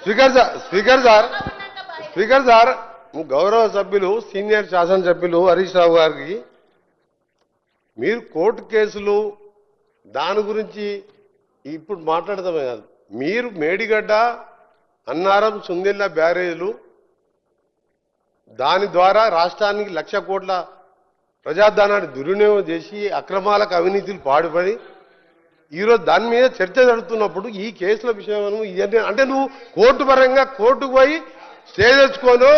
Speaker sir speaker sir. Speaker sir గౌరవ సభ్యులు senior శాసనసభ్యులు హరీష్ రావు గారికి మీరు కోర్టు కేసులు దాని గురించి ఇప్పుడు మాట్లాడదామే కాదు. మీరు మేడిగడ్డ అన్నారం సుందిల్ల బ్యారేజీలు దాని ద్వారా రాష్ట్రానికి లక్ష కోట్ల ప్రజాధనాన్ని దుర్వినియోగం చేసి అక్రమాలకు అవినీతిలు పాడుపడి ఈరోజు దాని మీద చర్చ జరుగుతున్నప్పుడు ఈ కేసుల విషయం ఇవన్నీ అంటే నువ్వు కోర్టు పరంగా కోర్టుకు పోయి స్టే తెచ్చుకోను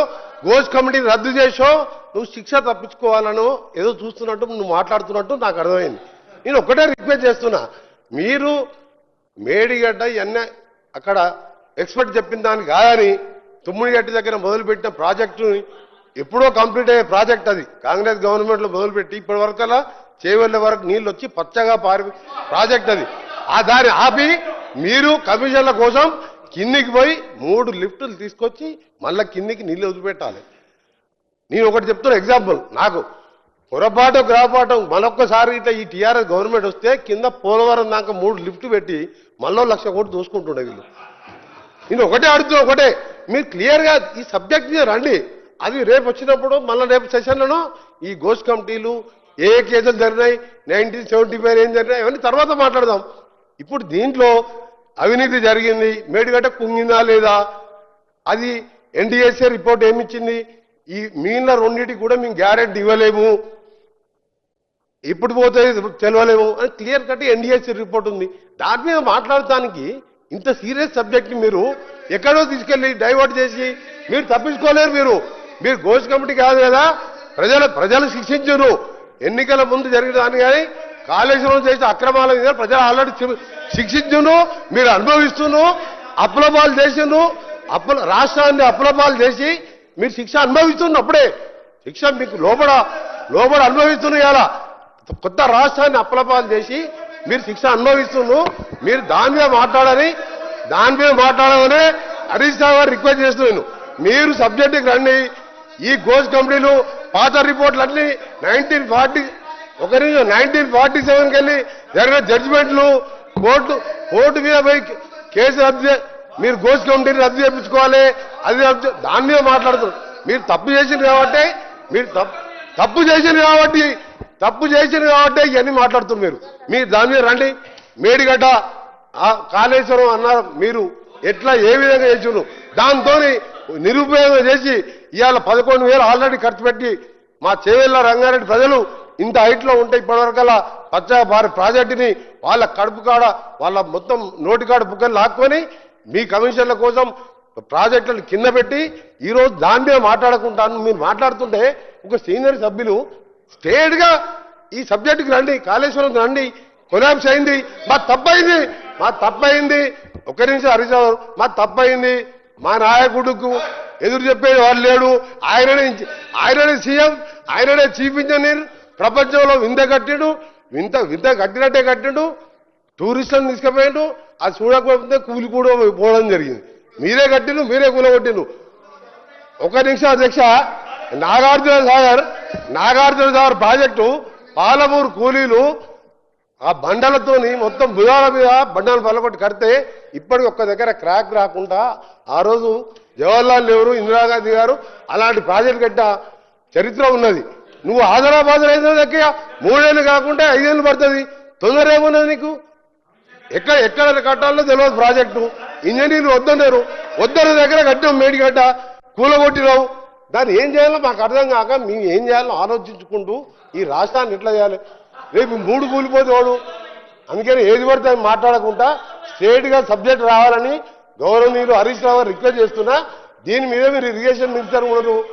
గోస్ కమిటీని రద్దు చేసో నువ్వు శిక్ష తప్పించుకోవాలనో ఏదో చూస్తున్నట్టు నువ్వు మాట్లాడుతున్నట్టు నాకు అర్థమైంది. నేను ఒక్కటే రిక్వెస్ట్ చేస్తున్నా. మీరు మేడిగడ్డ ఇవన్నీ అక్కడ ఎక్స్పర్ట్ చెప్పిన దాన్ని కాదని తుమ్మిడిగడ్డ దగ్గర మొదలుపెట్టిన ప్రాజెక్టుని ఎప్పుడో కంప్లీట్ అయ్యే ప్రాజెక్ట్ అది. కాంగ్రెస్ గవర్నమెంట్లో మొదలుపెట్టి ఇప్పటి అలా చేవెళ్ళ వరకు నీళ్ళు వచ్చి పచ్చగా పారి ప్రాజెక్ట్ అది. ఆ దాన్ని ఆపి మీరు కమిషన్ల కోసం కిందికి పోయి మూడు లిఫ్టులు తీసుకొచ్చి మళ్ళీ కిందికి నీళ్ళు వదిలిపెట్టాలి. నేను ఒకటి చెప్తున్నా ఎగ్జాంపుల్ నాకు పొరపాటు గ్రాపాటం మరొక్కసారి ఇట్లా ఈ టీఆర్ఎస్ గవర్నమెంట్ వస్తే కింద పోలవరం దాకా మూడు లిఫ్ట్ పెట్టి మళ్ళీ లక్ష కోట్లు దోసుకుంటుండే వీళ్ళు. నేను ఒకటే అడుగుతున్నా ఒకటే. మీరు క్లియర్గా ఈ సబ్జెక్ట్ మీద రండి. అది రేపు వచ్చినప్పుడు మళ్ళీ రేపు సెషన్లను ఈ గోస్ కమిటీలు ఏ కేసులు జరిగినాయి? నైన్టీన్ సెవెంటీ ఫైవ్ ఏం జరిగినాయి? అవన్నీ తర్వాత మాట్లాడదాం. ఇప్పుడు దీంట్లో అవినీతి జరిగింది. మేడిగడ్డ కుంగిందా లేదా? అది ఎన్డీఎస్ఏ రిపోర్ట్ ఏమిచ్చింది? ఈ మిగిలిన రెండింటికి కూడా మేము గ్యారెంటీ ఇవ్వలేము. ఇప్పుడు పోతే తెలవలేము. అని క్లియర్ కట్ ఎన్డీఎస్సీ రిపోర్ట్ ఉంది. దాని మీద మాట్లాడటానికి ఇంత సీరియస్ సబ్జెక్ట్ని మీరు ఎక్కడో తీసుకెళ్ళి డైవర్ట్ చేసి మీరు తప్పించుకోలేరు మీరు. మీరు గోష్ కమిటీ కాదు కదా? ప్రజలు ప్రజలు శిక్షించరు. ఎన్నికల ముందు జరిగిన దాన్ని కానీ కాళేశ్వరం చేసిన అక్రమాల మీద ప్రజలు ఆల్రెడీ శిక్షించును మీరు అనుభవిస్తును అప్లపాలు చేసిను అప్పుల రాష్ట్రాన్ని అప్లపాలు చేసి మీరు శిక్ష అనుభవిస్తున్నప్పుడే శిక్ష మీకు లోపల లోపల అనుభవిస్తున్న ఇలా కొత్త రాష్ట్రాన్ని అప్లపాలు చేసి మీరు శిక్ష అనుభవిస్తున్నారు మీరు దాని మీద మాట్లాడాలి దాని మీద మాట్లాడమని హరీష్ రావు గారు రిక్వెస్ట్ చేస్తున్నాను. మీరు సబ్జెక్టుకి రండి ఈ గోజ్ కంపెనీలు పాత రిపోర్ట్లు అన్ని నైన్టీన్ ఫార్టీ ఒక నిమిషం నైన్టీన్ ఫార్టీ సెవెన్కి వెళ్ళి జరిగిన జడ్జిమెంట్లు కోర్టు కోర్టు మీద పోయి కేసు రద్దు చే- మీరు గోస్ కమిటీని రద్దు చేయించుకోవాలి అది రద్దు దాని మీద మాట్లాడుతున్నారు. మీరు తప్పు చేసింది కాబట్టి మీరు తప్పు తప్పు చేసింది కాబట్టి తప్పు చేసింది కాబట్టి ఇవన్నీ మాట్లాడుతున్నారు మీరు. మీరు దాని మీద రండి. మేడిగడ్డ కాళేశ్వరం అన్నారు మీరు. ఎట్లా ఏ విధంగా చేసిండ్రు? దాంతో నిరుపయోగం చేసి ఇవాళ పదకొండు వేలు ఆల్రెడీ ఖర్చు పెట్టి మా చేవెళ్ళ రంగారెడ్డి ప్రజలు ఇంత హైట్లో ఉంటే ఇప్పటివరకల్లా పచ్చగా వారి ప్రాజెక్టుని వాళ్ళ కడుపు కాడ వాళ్ళ మొత్తం నోటి కాడ బుక్కలు లాక్కొని మీ కమిషన్ల కోసం ప్రాజెక్టులను కింద పెట్టి ఈరోజు దాని మీద మాట్లాడుకుంటాను. మీరు మాట్లాడుతుంటే ఒక సీనియర్ సభ్యులు స్టేట్గా ఈ సబ్జెక్టుకి రండి కాళేశ్వరం రండి కొలాబ్స్ అయింది మా తప్పయింది మా తప్పయింది ఒక నిమిషం హరీష్ మా తప్పయింది మా నాయకుడుకు ఎదురు చెప్పేది వాడు లేడు. ఆయననే ఆయననే సీఎం ఆయననే చీఫ్ ఇంజనీర్ ప్రపంచంలో వింత కట్టిడు వింత వింత కట్టినట్టే కట్టిడు టూరిస్టులను తీసుకుపోయాడు అది చూడకపోతే కూలి కూడా పోవడం జరిగింది. మీరే కట్టిండు మీరే కూలగొట్టిండు. ఒక నిమిషం అధ్యక్ష నాగార్జున సాగర్ నాగార్జున సాగర్ ప్రాజెక్టు పాలమూరు కూలీలు ఆ బండలతోని మొత్తం భుజాల మీద బండలు పల్లగొట్టి కడితే ఇప్పటికి ఒక్క దగ్గర క్రాక్ రాకుండా ఆ రోజు జవహర్లాల్ నెహ్రూ ఇందిరాగాంధీ గారు అలాంటి ప్రాజెక్ట్ కట్ట చరిత్ర ఉన్నది. నువ్వు ఆదరాబాద్ అయితే దక్క మూడేళ్ళు కాకుండా ఐదేళ్ళు పడుతుంది. తొందర ఏమున్నది నీకు? ఎక్కడ ఎక్కడ కట్టాలో తెలియదు ప్రాజెక్టు. ఇంజనీర్లు వద్దన్నారు. వద్దన్న దగ్గర కట్టాం మేడిగడ్డ కూలగొట్టినావు దాన్ని ఏం చేయాలో మాకు అర్థం కాక మేము ఏం చేయాలో ఆలోచించుకుంటూ ఈ రాష్ట్రాన్ని ఎట్లా చేయాలి? రేపు మూడు కూలిపోతే వాడు. అందుకని ఏది పడితే మాట్లాడకుండా స్ట్రేట్గా సబ్జెక్ట్ రావాలని గౌరవనీయులు హరీష్ రావు గారు రిక్వెస్ట్ చేస్తున్నా దీని మీద మీరు ఇరిగేషన్ మినిస్టర్ ఉన్నారు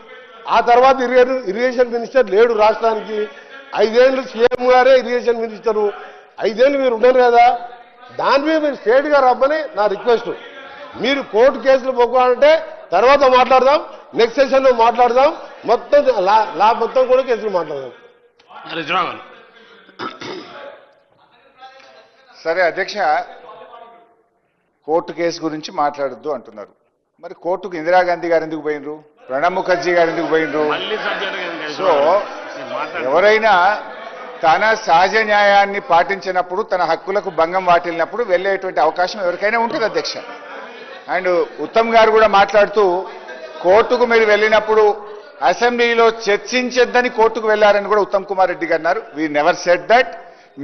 ఆ తర్వాత ఇరిగే- ఇరిగేషన్ మినిస్టర్ లేడు రాష్ట్రానికి. ఐదేళ్ళు సీఎం గారే ఇరిగేషన్ మినిస్టరు. ఐదేళ్ళు మీరు ఉన్నారు కదా. దాని మీద మీరు స్ట్రేట్గా రమ్మని నా రిక్వెస్ట్. మీరు కోర్టు కేసులు పోవాలంటే తర్వాత మాట్లాడదాం నెక్స్ట్ సెషన్లో మాట్లాడదాం మొత్తం లా లా మొత్తం కూడా కేసులు మాట్లాడదాం. హరీష్ రావు గారు. సరే అధ్యక్ష కోర్టు కేసు గురించి మాట్లాడొద్దు అంటున్నారు. మరి కోర్టుకు ఇందిరాగాంధీ గారు ఎందుకు పోయినరు ప్రణబ్ ముఖర్జీ గారు ఎందుకు పోయినరు సో ఎవరైనా తన సహజ న్యాయాన్ని పాటించినప్పుడు తన హక్కులకు భంగం వాటిల్లినప్పుడు వెళ్ళేటువంటి అవకాశం ఎవరికైనా ఉంటుంది అధ్యక్ష. అండ్ ఉత్తమ్ గారు కూడా మాట్లాడుతూ కోర్టుకు మీరు వెళ్ళినప్పుడు అసెంబ్లీలో చర్చించొద్దని కోర్టుకు వెళ్ళారని కూడా ఉత్తమ్ కుమార్ రెడ్డి గారు అన్నారు. వీ నెవర్ సెట్ దట్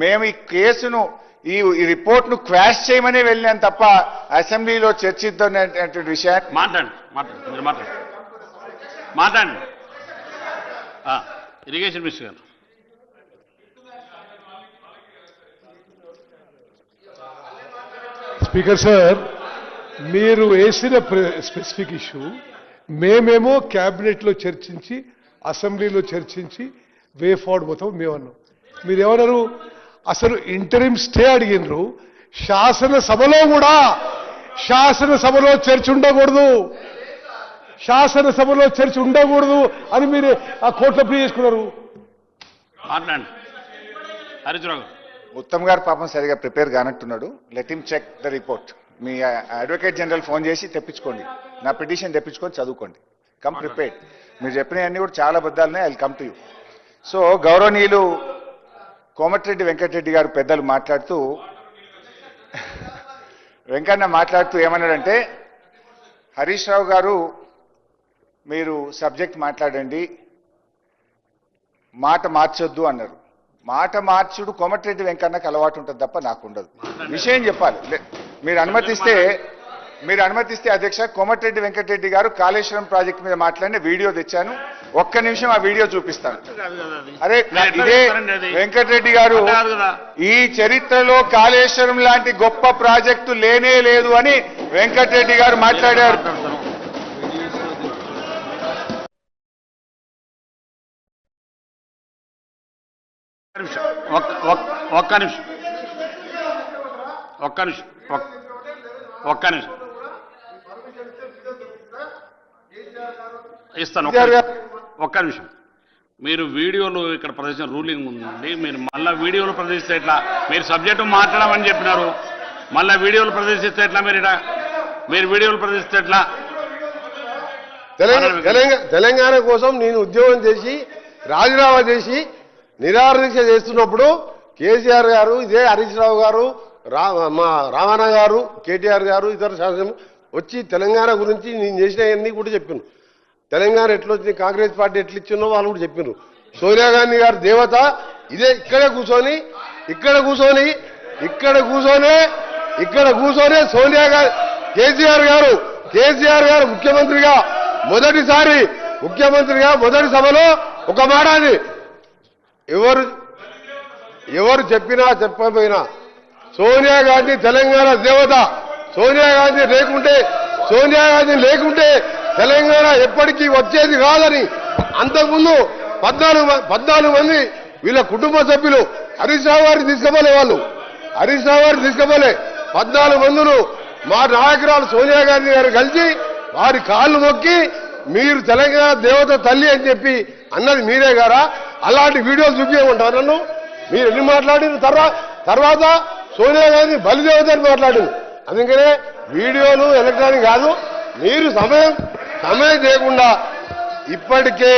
మేము ఈ కేసును ఈ ఈ రిపోర్ట్ను క్వాష్ చేయమని వెళ్ళాం తప్ప అసెంబ్లీలో చర్చిద్దనేటువంటి విషయాన్ని మాట్లాడండి మాట్లాడండి మీరు మాట్లాడండి. మాట్లాడండి. ఆ, ఇరిగేషన్ మినిస్టర్ గారు. స్పీకర్ సార్ మీరు వేసిన స్పెసిఫిక్ ఇష్యూ మేమేమో క్యాబినెట్లో చర్చించి అసెంబ్లీలో చర్చించి వే ఫార్వర్డ్ మొత్తం మేమన్నాం. మీరేమన్నారు? అసలు ఇంటరిం స్టే అడిగినరు శాసనసభలో కూడా శాసనసభలో చర్చ ఉండకూడదు. శాసనసభలో చర్చ ఉండకూడదు అని మీరు ఆ కోర్టులో ప్లే చేసుకున్నారు. మాట్లాడండి. గారు ఉత్తమ్ గారు పాపం సరిగా prepare కానట్టున్నాడు. Let him check the report. Me advocate general phone చేసి తెప్పించుకోండి. నా పిటిషన్ తెప్పించుకొని చదువుకోండి. Come prepared. మీరు చెప్పినవన్నీ కూడా చాలా బద్దాలున్నాయి I come to you. So గౌరవనీయులు కోమటిరెడ్డి వెంకటరెడ్డి గారు పెద్దలు మాట్లాడుతూ వెంకన్న మాట్లాడుతూ ఏమన్నాడంటే హరీష్ రావు గారు మీరు సబ్జెక్ట్ మాట్లాడండి మాట మార్చొద్దు అన్నారు. మాట మార్చుడు కోమటిరెడ్డి వెంకన్నకు అలవాటు ఉంటుంది తప్ప నాకు ఉండదు విషయం చెప్పాలి. లే- మీరు అనుమతిస్తే మీరు అనుమతిస్తే అధ్యక్ష కోమటిరెడ్డి వెంకటరెడ్డి గారు కాళేశ్వరం ప్రాజెక్ట్ మీద మాట్లాడిన వీడియో తెచ్చాను ఒక్క నిమిషం ఆ వీడియో చూపిస్తాను. అరే ఇదే? వెంకటరెడ్డి గారు. ఈ చరిత్రలో కాళేశ్వరం లాంటి గొప్ప ప్రాజెక్టు లేనే లేదు అని వెంకటరెడ్డి గారు మాట్లాడారు. ఒక్క నిమిషం ఒక్క నిమిషం ఒక్క నిమిషం ఒక్క నిమిషం ఇస్తాను. ఒక్క నిమిషం. ఒక్క నిమిషం. మీరు వీడియోలు ఇక్కడ ప్రదర్శన రూలింగ్ ఉందండి మీరు మళ్ళా వీడియోలు ప్రదర్శిస్తే ఎట్లా? మీరు సబ్జెక్టు మాట్లాడమని చెప్పినారు. మళ్ళా వీడియోలు ప్రదర్శిస్తే ఎట్లా మీరు ఇట మీరు వీడియోలు ప్రదర్శిస్తే ఎట్లా? తెలంగాణ కోసం నేను ఉద్యోగం చేసి రాజీనామా చేసి నిరాదీక్ష చేస్తున్నప్పుడు కేసీఆర్ గారు ఇదే హరీష్ రావు గారు మా రామన్న గారు కేటీఆర్ గారు ఇతర శాసనం వచ్చి తెలంగాణ గురించి నేను చేసినవన్నీ కూడా చెప్పాను. తెలంగాణ ఎట్లొచ్చింది కాంగ్రెస్ పార్టీ ఎట్లిచ్చిందో వాళ్ళు కూడా చెప్పినారు సోనియా గాంధీ గారు దేవత ఇదే ఇక్కడే కూర్చొని ఇక్కడ కూర్చొని ఇక్కడ కూర్చొనే ఇక్కడ కూర్చొని సోనియా గాంధీ కేసీఆర్ గారు కేసీఆర్ గారు ముఖ్యమంత్రిగా మొదటిసారి ముఖ్యమంత్రిగా మొదటి సభలో ఒక మాట అది. ఎవరు ఎవరు చెప్పినా చెప్పకపోయినా సోనియా గాంధీ తెలంగాణ దేవత సోనియా గాంధీ లేకుంటే సోనియా గాంధీ లేకుంటే తెలంగాణ ఎప్పటికీ వచ్చేది కాదని అంతకుముందు పద్నాలుగు పద్నాలుగు మంది వీళ్ళ కుటుంబ సభ్యులు హరీష్ రావు గారిని తీసుకుపోలే వాళ్ళు. హరీష్ రావు గారిని తీసుకుపోలే. పద్నాలుగు మందులు మా నాయకురాలు సోనియా గాంధీ గారు కలిసి వారి కాళ్ళు మొక్కి మీరు తెలంగాణ దేవత తల్లి అని చెప్పి అన్నది మీరే గారా? అలాంటి వీడియోలు చూపించమంటారు నన్ను? మీరు ఎన్ని మాట్లాడిన తర్వాత తర్వాత సోనియా గాంధీ బలిదేవత అని మాట్లాడింది అందుకనే వీడియోలు ఎలక్ట్రానిక్ కాదు. మీరు సమయం సమయం చేయకుండా ఇప్పటికే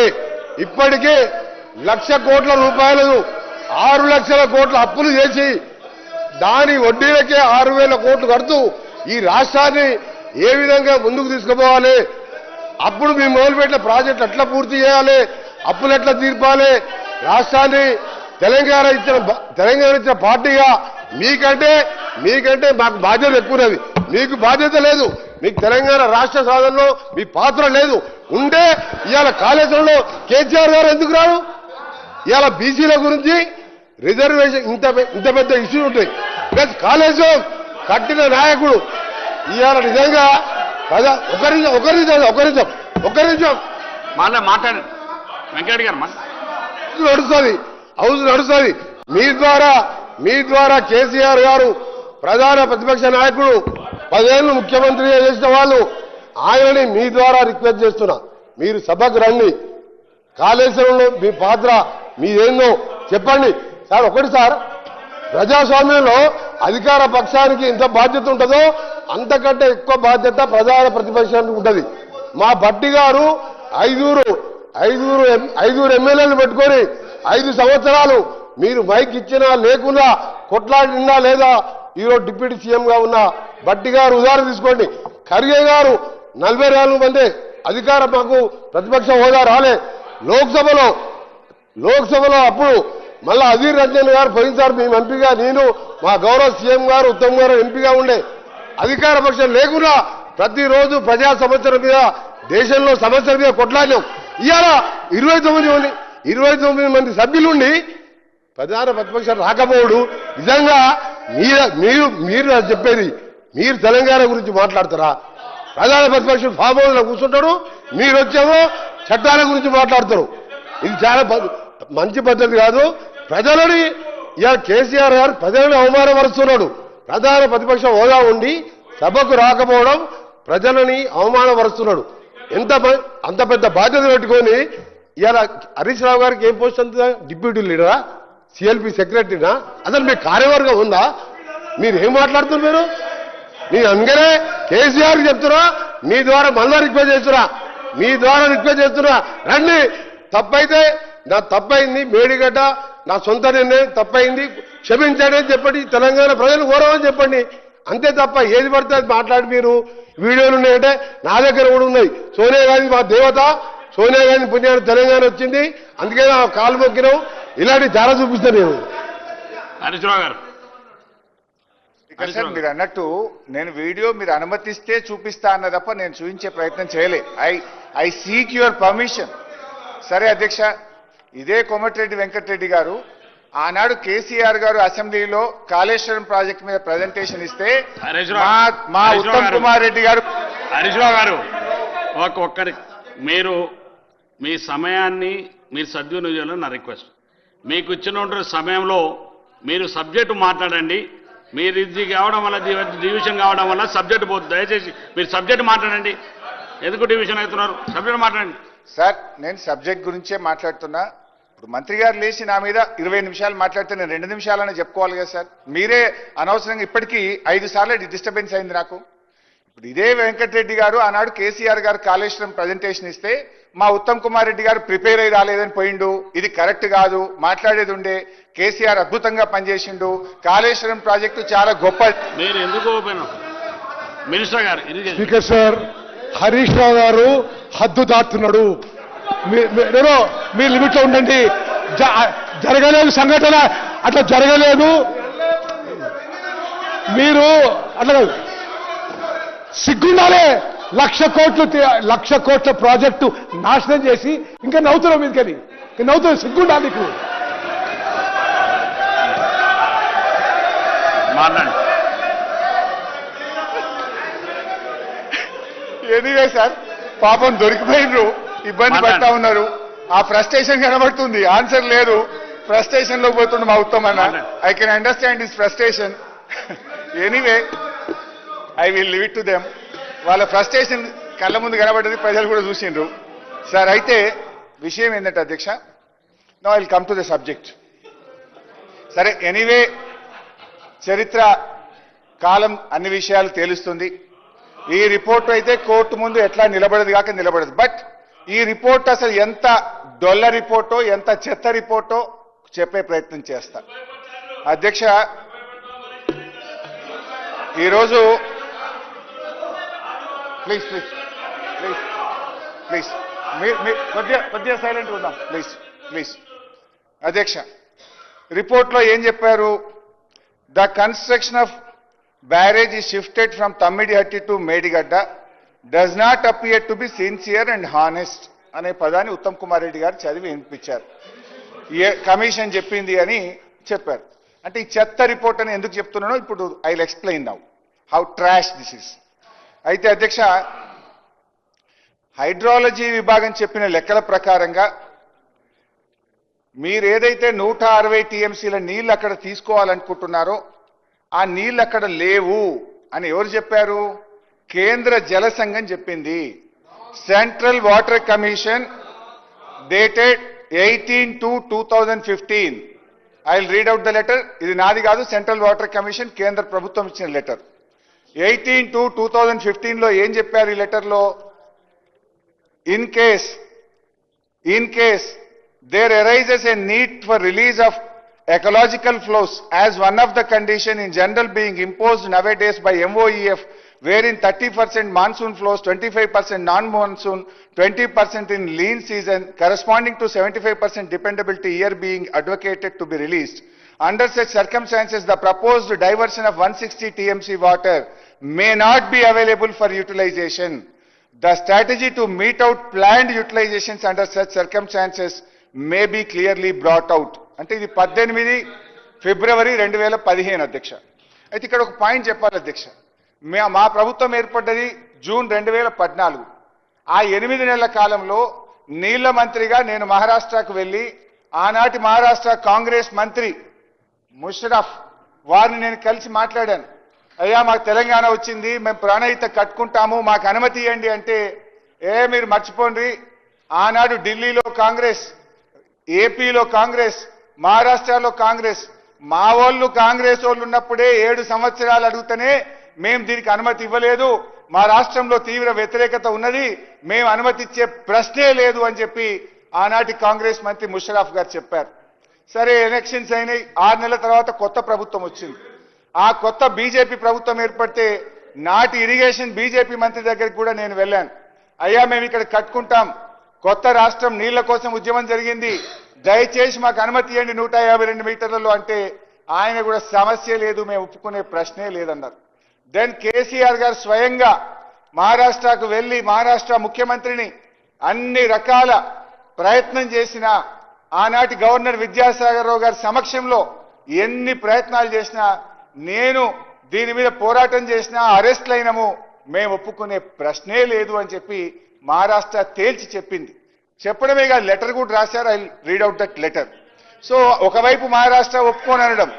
ఇప్పటికే లక్ష కోట్ల రూపాయలు ఆరు లక్షల కోట్ల అప్పులు చేసి దాని వడ్డీలకే ఆరు వేల కోట్లు కడుతూ ఈ రాష్ట్రాన్ని ఏ విధంగా ముందుకు తీసుకుపోవాలి? అప్పుడు మేము మొదలుపెట్టిన ప్రాజెక్టులు ఎట్లా పూర్తి చేయాలి? అప్పులు ఎట్లా తీర్పాలి? రాష్ట్రాన్ని తెలంగాణ ఇచ్చిన తెలంగాణ ఇచ్చిన పార్టీగా మీకంటే మీకంటే మాకు బాధ్యత ఎక్కువన్నది మీకు బాధ్యత లేదు. మీకు తెలంగాణ రాష్ట్ర సాధనలో మీ పాత్ర లేదు. ఉంటే ఇవాళ కాళేశ్వరంలో కేసీఆర్ గారు ఎందుకు రాడు ఇవాళ బీసీల గురించి రిజర్వేషన్ ఇంత ఇంత పెద్ద ఇష్యూ ఉంటాయి ప్లస్ కాళేశ్వరం కట్టిన నాయకుడు ఇవాళ నిజంగా కదా ఒక నిమిషం ఒక నిమిషం ఒక నిమిషం మళ్ళీ మాట్లాడండి. వెంకయ్య గారు నడుస్తుంది హౌస్ నడుస్తుంది. మీ ద్వారా మీ ద్వారా కేసీఆర్ గారు ప్రధాన ప్రతిపక్ష నాయకుడు పదేళ్ళు ముఖ్యమంత్రిగా చేసిన వాళ్ళు ఆయనని మీ ద్వారా రిక్వెస్ట్ చేస్తున్నా. మీరు సభకు రండి. కాళేశ్వరంలో మీ పాత్ర మీదేందో చెప్పండి. సార్ ఒకటి సార్ ప్రజాస్వామ్యంలో అధికార పక్షానికి ఎంత బాధ్యత ఉంటుందో అంతకంటే ఎక్కువ బాధ్యత ప్రధాన ప్రతిపక్షానికి ఉంటుంది. మా భట్టి గారు ఐదుగురు ఐదుగురు ఎం- ఐదుగురు ఎమ్మెల్యేలు పెట్టుకొని ఐదు సంవత్సరాలు మీరు మైక్ ఇచ్చినా లేకున్నా కొట్లాడినా లేదా ఈరోజు డిప్యూటీ సీఎం గా ఉన్న బట్టి గారు ఉదాహరణ తీసుకోండి. ఖర్గే గారు నలభై నాలుగు మంది అధికార మాకు ప్రతిపక్ష హోదా రాలే. లోక్సభలో లోక్సభలో అప్పుడు మళ్ళా అధీర్ రంజన్ గారు పోయినసారి మేము ఎంపీగా నేను మా గౌరవ సీఎం గారు ఉత్తమ్ గారు ఎంపీగా ఉండే. అధికార పక్షం లేకుండా ప్రతిరోజు ప్రజా సమస్యల మీద దేశంలో సమస్యల మీద కొట్లాడినాం. ఇవాళ ఇరవై తొమ్మిది మంది ఇరవై తొమ్మిది మంది సభ్యులుండి ప్రధాన ప్రతిపక్షం రాకపోవడు. నిజంగా మీరు మీరు మీరు నాకు చెప్పేది మీరు తెలంగాణ గురించి మాట్లాడతారా? ప్రధాన ప్రతిపక్షం ఫామ్ హౌస్ కూర్చుంటాడు మీరు వచ్చేమో చట్టాల గురించి మాట్లాడతారు. ఇది చాలా మంచి పద్ధతి కాదు. ప్రజలని ఇలా కేసీఆర్ గారు ప్రజలను అవమానపరుస్తున్నాడు. ప్రధాన ప్రతిపక్ష హోదా ఉండి సభకు రాకపోవడం ప్రజలని అవమానపరుస్తున్నాడు. ఎంత అంత పెద్ద బాధ్యత పెట్టుకొని ఇలా హరీష్ రావు గారికి ఏం పోస్ట్ అంత? డిప్యూటీ లీడరా? సిఎల్పి సెక్రటరీనా? అసలు మీ కార్యవర్గం ఉందా? మీరు ఏం మాట్లాడుతున్నారు మీరు? నేను అందుకనే కేసీఆర్ చెప్తున్నా మీ ద్వారా మళ్ళా రిక్వెస్ట్ చేస్తున్నా మీ ద్వారా రిక్వెస్ట్ చేస్తున్నా. రండి తప్పైతే నా తప్పైంది మేడిగడ్డ నా సొంత నిర్ణయం తప్పైంది క్షమించండి అని చెప్పండి తెలంగాణ ప్రజలు గౌరవం చెప్పండి. అంతే తప్ప ఏది పడితే అది మాట్లాడి మీరు. వీడియోలు ఉన్నాయంటే నా దగ్గర కూడా ఉన్నాయి. సోనియా గాంధీ మా దేవత సోనియా గాంధీ పుణ్యాన్ని తెలంగాణ వచ్చింది. అందుకే కాలు మొక్కినాం ఇలాంటి చాలా చూపిస్తాను నేను. హరీష్ రావు గారు. ఇక్కడ సార్ మీరు అన్నట్టు నేను వీడియో మీరు అనుమతిస్తే చూపిస్తా అన్న తప్ప నేను చూపించే ప్రయత్నం చేయలే. I I seek your permission. సరే అధ్యక్ష ఇదే కోమటిరెడ్డి వెంకటరెడ్డి గారు. ఆనాడు కేసీఆర్ గారు అసెంబ్లీలో కాళేశ్వరం ప్రాజెక్ట్ మీద ప్రజెంటేషన్ ఇస్తే. మా ఉత్తమ్ గారు. కుమార్ రెడ్డి గారు హరీష్ రావు గారు ఒక ఒక్కరి మీరు మీ సమయాన్ని మీరు సద్వినియోగం నా రిక్వెస్ట్. మీకు ఇచ్చిన సమయంలో మీరు సబ్జెక్టు మాట్లాడండి. మీరు ఇది కావడం వల్ల డివిజన్ కావడం వల్ల సబ్జెక్ట్ పోతుంది. దయచేసి మీరు సబ్జెక్ట్ మాట్లాడండి. ఎందుకు డివిజన్ అవుతున్నారు? సబ్జెక్ట్ మాట్లాడండి. సార్ నేను సబ్జెక్ట్ గురించే మాట్లాడుతున్నా. ఇప్పుడు మంత్రి గారు లేచి నా మీద ఇరవై నిమిషాలు మాట్లాడితే నేను రెండు నిమిషాలని చెప్పుకోవాలి కదా సార్. మీరే అనవసరంగా ఇప్పటికీ ఐదు సార్లు డిస్టర్బెన్స్ అయింది నాకు. ఇప్పుడు ఇదే వెంకటరెడ్డి గారు ఆనాడు కేసీఆర్ గారు కాళేశ్వరం ప్రజెంటేషన్ ఇస్తే మా ఉత్తమ్ కుమార్ రెడ్డి గారు ప్రిపేర్ అయి రాలేదని పోయిండు. ఇది కరెక్ట్ కాదు. మాట్లాడేది ఉండే. కేసీఆర్ అద్భుతంగా పనిచేసిండు. కాళేశ్వరం ప్రాజెక్టు చాలా గొప్ప మీరు ఎందుకు మినిస్టర్ గారు స్పీకర్ సార్ హరీష్ రావు గారు హద్దు దాటుతున్నాడు. మీ- మీ- నేను మీ లిమిట్లో ఉండండి. జ- జరగలేదు సంఘటన. అట్లా జరగలేదు. మీరు అట్లా కాదు. సిగ్గుండాలే. లక్ష కోట్లు లక్ష కోట్ల ప్రాజెక్టు నాశనం చేసి ఇంకా నవ్వుతున్నావు మీదకని. ఇంకా నవ్వుతున్నావు సిగ్గుండాలి నీకు? మాట్లాడండి ఎనీవే సార్? పాపం దొరికిపోయినరు ఇబ్బంది. పడతా ఉన్నారు. ఆ ఫ్రస్ట్రేషన్ కనబడుతుంది ఆన్సర్ లేదు. ఫ్రస్ట్రేషన్లో పోతుండు మా ఉత్తమ్ అన్న. I can understand this frustration anyway I will leave it to them వాళ్ళ ఫ్రస్ట్రేషన్ కళ్ళ ముందు కనబడ్డది ప్రజలు కూడా చూసిండ్రు. సార్ అయితే విషయం ఏంటంటే అధ్యక్ష no I come to the subject సరే ఎనీవే చరిత్ర కాలం అన్ని విషయాలు తేలుస్తుంది. ఈ రిపోర్ట్ అయితే కోర్టు ముందు ఎట్లా నిలబడదు కాక నిలబడదు. బట్ ఈ రిపోర్ట్ అసలు ఎంత డొల్ల రిపోర్టో ఎంత చెత్త రిపోర్టో చెప్పే ప్రయత్నం చేస్తా. అధ్యక్ష ఈరోజు ప్లీజ్ ప్లీజ్ ప్లీజ్ ప్లీజ్ మీ మధ్య సైలెంట్ ఉందాం. ప్లీజ్ ప్లీజ్ అధ్యక్ష రిపోర్ట్లో ఏం చెప్పారు? ద కన్స్ట్రక్షన్ ఆఫ్ బ్యారేజ్ ఈ shifted from Tammidihatti to Medigadda does not appear to be sincere and honest అనే పదాన్ని ఉత్తమ్ కుమార్ రెడ్డి గారు చదివి వినిపించారు. ఏ కమిషన్ చెప్పింది అని చెప్పారు. అంటే ఈ చెత్త రిపోర్ట్ అని ఎందుకు చెప్తున్నానో ఇప్పుడు I will explain now. How trash this is అయితే అధ్యక్ష హైడ్రాలజీ విభాగం చెప్పిన లెక్కల ప్రకారంగా మీరు ఏదైతే నూట అరవై టీఎంసీల నీళ్ళు అక్కడ తీసుకోవాలనుకుంటున్నారో ఆ నీళ్ళు అక్కడ లేవు అని ఎవరు చెప్పారు? కేంద్ర జల సంఘం చెప్పింది. Central water commission dated eighteen two two thousand fifteen. I will read out the letter. ఇది నాది కాదు సెంట్రల్ వాటర్ కమిషన్ కేంద్ర ప్రభుత్వం ఇచ్చిన letter. Eighteen two two thousand ఫిఫ్టీన్లో ఏం చెప్పారు ఈ లెటర్లో in case in case there arises a need for release of ecological flows as one of the condition in general being imposed nowadays by MOEF wherein 30% monsoon flows, 25% non-monsoon, 20% in lean season, corresponding to 75% dependability year being advocated to be released. Under such circumstances, the proposed diversion of 160 TMC water may not be available for utilization. The strategy to meet out planned utilizations under such circumstances may be clearly brought out. అంటే ఇది పద్దెనిమిది ఫిబ్రవరి రెండు వేల పదిహేను అధ్యక్ష అయితే ఇక్కడ ఒక పాయింట్ చెప్పాలి అధ్యక్ష మే మా ప్రభుత్వం ఏర్పడ్డది జూన్ రెండు వేల పద్నాలుగు ఆ ఎనిమిది నెలల కాలంలో నీళ్ళ మంత్రిగా నేను మహారాష్ట్రకు వెళ్ళి ఆనాటి మహారాష్ట్ర కాంగ్రెస్ మంత్రి ముషరఫ్ వారిని నేను కలిసి మాట్లాడాను. అయ్యా మాకు తెలంగాణ వచ్చింది మేము ప్రాణహిత కట్టుకుంటాము మాకు అనుమతి ఇవ్వండి అంటే ఏ మీరు మర్చిపోండి. ఆనాడు ఢిల్లీలో కాంగ్రెస్ ఏపీలో కాంగ్రెస్ మహారాష్ట్రలో కాంగ్రెస్ మా వాళ్ళు కాంగ్రెస్ వాళ్ళు ఉన్నప్పుడే ఏడు సంవత్సరాలు అడుగుతూనే మేము దీనికి అనుమతి ఇవ్వలేదు. మా రాష్ట్రంలో తీవ్ర వ్యతిరేకత ఉన్నది మేము అనుమతి ఇచ్చే ప్రశ్నే లేదు అని చెప్పి ఆనాటి కాంగ్రెస్ మంత్రి ముషరఫ్ గారు చెప్పారు. సరే ఎలక్షన్స్ అయినాయి. ఆరు నెలల తర్వాత కొత్త ప్రభుత్వం వచ్చింది. ఆ కొత్త బీజేపీ ప్రభుత్వం ఏర్పడితే నాటి ఇరిగేషన్ బీజేపీ మంత్రి దగ్గరికి కూడా నేను వెళ్ళాను. అయ్యా మేము ఇక్కడ కట్టుకుంటాం. కొత్త రాష్ట్రం నీళ్ళ కోసం ఉద్యమం జరిగింది. దయచేసి మాకు అనుమతి ఇవ్వండి నూట యాభై రెండు మీటర్లలో అంటే ఆయన కూడా సమస్య లేదు మేము ఒప్పుకునే ప్రశ్నే లేదన్నారు. దెన్ కేసీఆర్ గారు స్వయంగా మహారాష్ట్రకు వెళ్ళి మహారాష్ట్ర ముఖ్యమంత్రిని అన్ని రకాల ప్రయత్నం చేసిన ఆనాటి గవర్నర్ విద్యాసాగర్ రావు గారి సమక్షంలో ఎన్ని ప్రయత్నాలు చేసినా నేను దీని మీద పోరాటం చేసినా అరెస్ట్ అయినము మేము ఒప్పుకునే ప్రశ్నే లేదు అని చెప్పి మహారాష్ట్ర తేల్చి చెప్పింది. చెప్పడమే కాదు లెటర్ కూడా రాశారు I read out that letter. So ఒకవైపు మహారాష్ట్ర ఒప్పుకొని అనడం